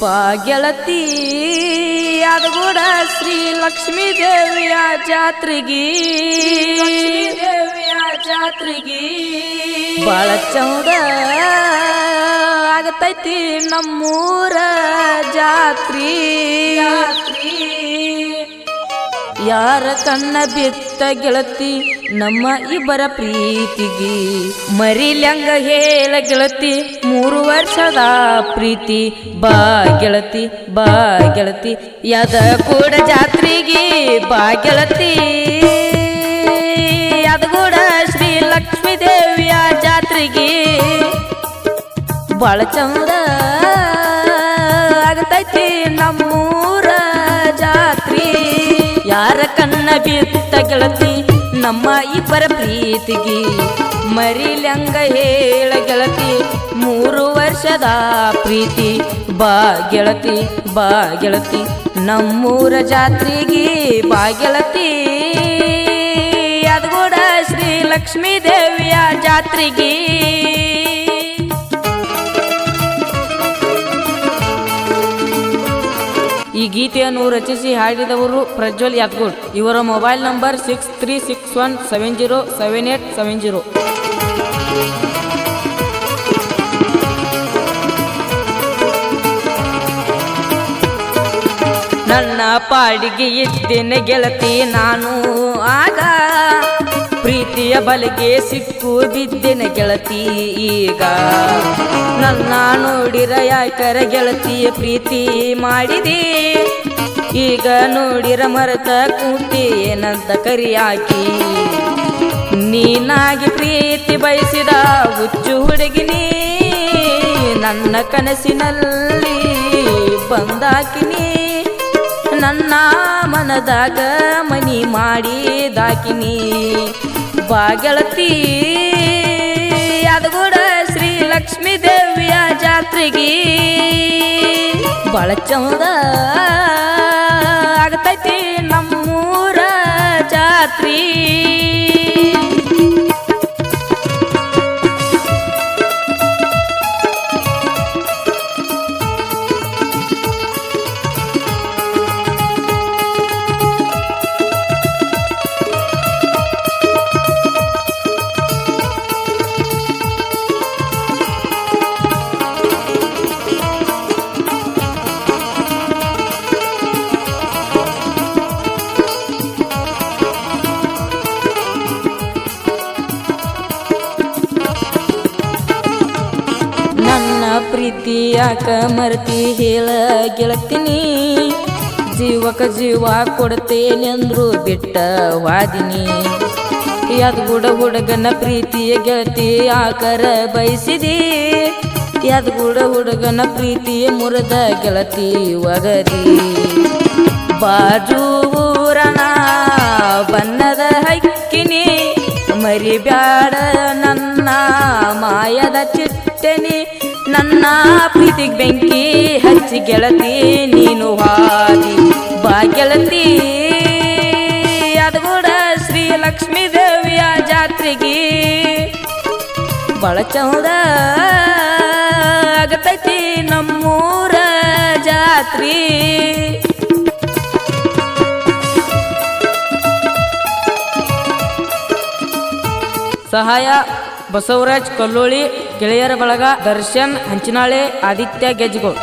ಬಾ ಗೆಳತಿ ಕೂಡ ಶ್ರೀ ಲಕ್ಷ್ಮೀ ದೇವಿಯ ಜಾತ್ರೆಗಿ ದೇವಿಯ ಜಾತ್ರೆಗಿ. ಬಾಳ ಚೌದ ಆಗತೈತಿ ನಮ್ಮೂರ ಜಾತ್ರಿ. ಯಾರ ಕಣ್ಣ ಬಿತ್ತ ಗೆಳತಿ, ನಮ್ಮ ಇಬ್ಬರ ಪ್ರೀತಿಗಿ. ಲಂಗ ಹೇಳ ಗೆಳತಿ, ಮೂರು ವರ್ಷದ ಪ್ರೀತಿ. ಬಾ ಗೆಳತಿ ಬಾ ಗೆಳತಿ, ಯದ ಕೂಡ ಜಾತ್ರೆಗೆ ಬಾ ಗೆಳತಿ. ಕೂಡ ಶ್ರೀ ಲಕ್ಷ್ಮೀ ದೇವಿಯ ಜಾತ್ರೆಗೆ. ಬಾಳ ಚಂದ ಕಣ್ಣ ಬಿತ್ತ ಗೆಳತಿ, ನಮ್ಮ ಇಬ್ಬರ ಪ್ರೀತಿಗೆ ಮರಿಲಂಗ ಹೇಳ ಗೆಳತಿ, ಮೂರು ವರ್ಷದ ಪ್ರೀತಿ, ಬಾ ಗೆಳತಿ ಬಾ ಗೆಳತಿ, ನಮ್ಮೂರ ಜಾತ್ರೆಗೆ ಬಾ ಗೆಳತಿ. ಅದು ಕೂಡ ಶ್ರೀ ಲಕ್ಷ್ಮೀ ದೇವಿಯ ಜಾತ್ರೆಗೆ ಗೀತೆಯನ್ನು ರಚಿಸಿ ಹಾಡಿದವರು ಪ್ರಜ್ವಲ್ ಯಾತ್ಗೂಡ್ ಇವರ mobile number six three six one seven zero seven eight seven zero. ನನ್ನ ಪಾಡಿಗೆ ಇದ್ದೇನೆ ಗೆಳತಿ ನಾನು. ಆಗ ಪ್ರೀತಿಯ ಬಲಿಗೆ ಸಿಕ್ಕು ಬಿದ್ದಿನ ಗೆಳತಿ ಈಗ. ನನ್ನ ನೋಡಿರ ಯಾಕರ ಗೆಳತಿಯ ಪ್ರೀತಿ ಮಾಡಿದೆ? ಈಗ ನೋಡಿರ ಮರತ ಕೂತಿ ಏನಂತ ಕರಿಯಾಕಿ? ನೀನಾಗಿ ಪ್ರೀತಿ ಬಯಸಿದ ಹುಚ್ಚು ಹುಡುಗಿನಿ ನನ್ನ ಕನಸಿನಲ್ಲಿ ಬಂದಾಕಿನಿ ನನ್ನ ಮನದಾಗ ಮನಿ ಮಾಡಿದಾಕಿನಿ ಬಾಗೆಳತಿ ಅದು ಕೂಡ ಶ್ರೀ ಲಕ್ಷ್ಮೀ ದೇವಿಯ ಜಾತ್ರೆಗೆ. ಬಳ ಚಂದ ಆಗತೈತಿ ನಮ್ಮೂರ ಜಾತ್ರಿ. ಪ್ರೀತಿ ಯಾಕ ಮರ್ತಿ ಹೇಳ ಗೆಳತೀನಿ ಜೀವಕ ಜೀವ ಕೊಡ್ತೇನೆಂದ್ರು ಬಿಟ್ಟ ವಾದಿನಿ. ಯದ್ಗುಡ ಹುಡುಗನ ಪ್ರೀತಿಯ ಗೆಳತಿ ಆಕರ ಬಯಸಿದಿ? ಯದ್ಗುಡ ಹುಡುಗನ ಪ್ರೀತಿಯ ಮುರದ ಗೆಳತಿ ಒಗದಿ? ಬಾಜು ಊರನ ಬನ್ನದ ಹಕ್ಕಿನಿ, ಮರಿಬ್ಯಾಡ ನನ್ನ ಮಾಯದ ಚಿಟ್ಟನಿ. ನನ್ನ ಪ್ರೀತಿಗ್ ಬೆಂಕಿ ಹಚ್ಚಿ ಗೆಳತಿ, ನೀನು ಹಾದಿ ಬಾ ಗೆಳತಿ. ಅದು ಕೂಡ ಶ್ರೀ ಲಕ್ಷ್ಮೀ ದೇವಿಯ ಜಾತ್ರೆಗೆ ಬಾಳ ಚಂದ ಆಗತೈತಿ ನಮ್ಮೂರ ಜಾತ್ರೆ. ಸಹಾಯ. ಬಸವರಾಜ್ ಕಲ್ಲೋಳಿ ಗೆಳೆಯರ ಬಳಗ ದರ್ಶನ್ ಹಂಚಿನಾಳೆ ಆದಿತ್ಯ ಗೆಜ್ಗೋಳ್.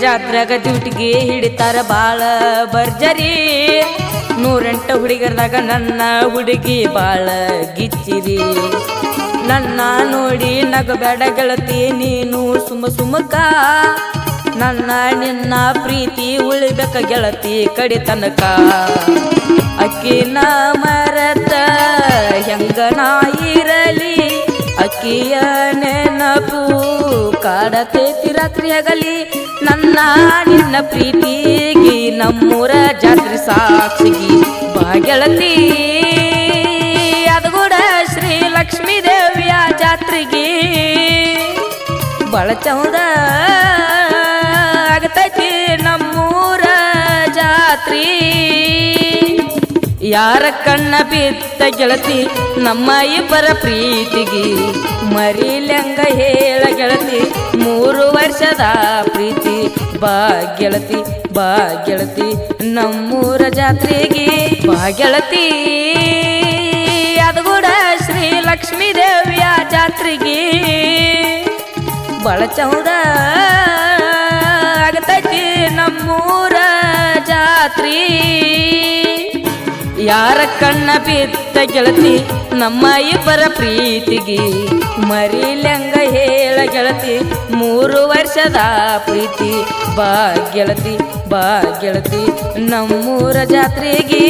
ಜಾತ್ರೆಗ ಡ್ಯೂಟಿಗೆ ಹಿಡಿತಾರ ಬಾಳ ಬರ್ಜರಿ ನೂರೆಂಟ ಹುಡುಗರದಾಗ ನನ್ನ ಹುಡುಗಿ ಬಾಳ ಗಿಚ್ಚಿರಿ. ನನ್ನ ನೋಡಿ ನಗಬೇಡ ಗೆಳತಿ ನೀನು ಸುಮ ಸುಮಕ. ನನ್ನ ನಿನ್ನ ಪ್ರೀತಿ ಉಳಿಬೇಕ ಗೆಳತಿ ಕಡಿ ತನಕ. ಅಕ್ಕಿನ ಮರತ ಹೆಂಗ ನಾ ಇರಲಿ, ಅಕ್ಕಿಯ ನೆನಪು ಕಾಡತೈತಿ ತಿರಾತ್ರಿ ಹಗಲಿ, ನನ್ನ ನಿನ್ನ ಪ್ರೀತಿಗೆ ನಮ್ಮೂರ ಜಾತ್ರೆ ಸಾಕ್ಷಿಗಿ ಬಾಗೆಳತಿ ಅದಗೂಡ ಶ್ರೀ ಲಕ್ಷ್ಮೀ ದೇವಿಯ ಜಾತ್ರೆಗೆ. ಬಳಚೌದ ಆಗತೈತಿ ನಮ್ಮೂರ ಜಾತ್ರೆ. ಯಾರ ಕಣ್ಣ ಬಿತ್ತ ಗೆಳತಿ, ನಮ್ಮ ಇಬ್ಬರ ಪ್ರೀತಿಗೆ ಮರಿಲೆಂಗ ಹೇಳ ಗೆಳತಿ, ಮೂರು ವರ್ಷದ ಪ್ರೀತಿ, ಬಾ ಗೆಳತಿ ಬಾ ಗೆಳತಿ, ನಮ್ಮೂರ ಜಾತ್ರೆಗೆ ಬಾ ಗೆಳತಿ. ಅದು ಕೂಡ ಶ್ರೀ ಲಕ್ಷ್ಮೀ ದೇವಿಯ ಜಾತ್ರೆಗೆ. ಬಳ ಚೌದ ಆಗತೈತಿ ನಮ್ಮೂರ ಜಾತ್ರಿ. ಯಾರ ಕಣ್ಣ ಬಿತ್ತ ಗೆಳತಿ, ನಮ್ಮ ಇಬ್ಬರ ಪ್ರೀತಿಗೆ ಮರಿಲೆಂಗ ಹೇಳ ಗೆಳತಿ, ಮೂರು ವರ್ಷದ ಪ್ರೀತಿ. ಬಾ ಗೆಳತಿ ಬಾ ಗೆಳತಿ, ನಮ್ಮೂರ ಜಾತ್ರೆಗೆ